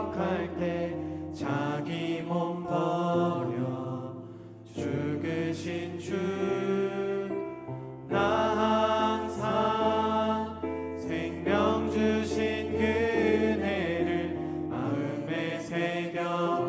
기억할 때 자기 몸 버려. 죽으신 주나 항상 생명 주신 그혜를 마음에 새겨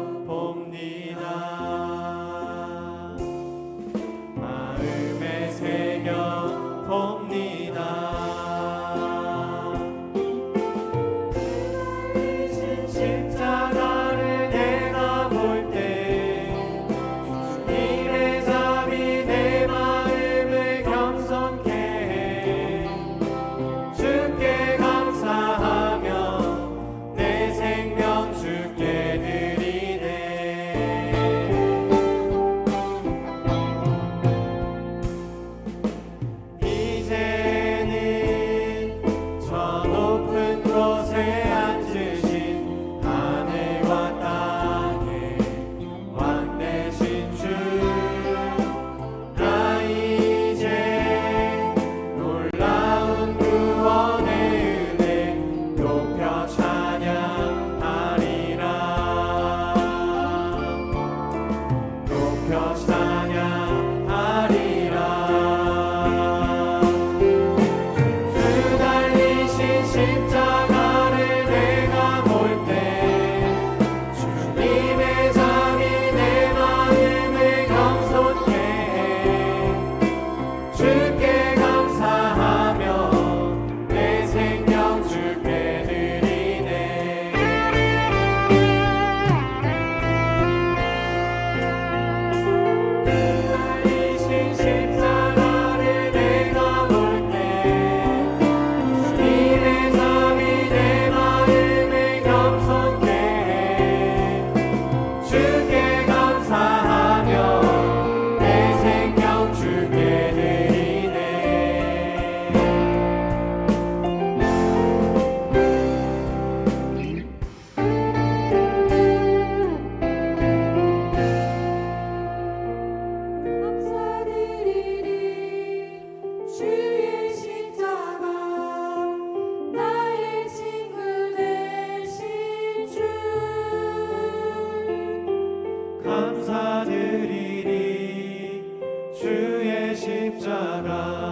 Nara.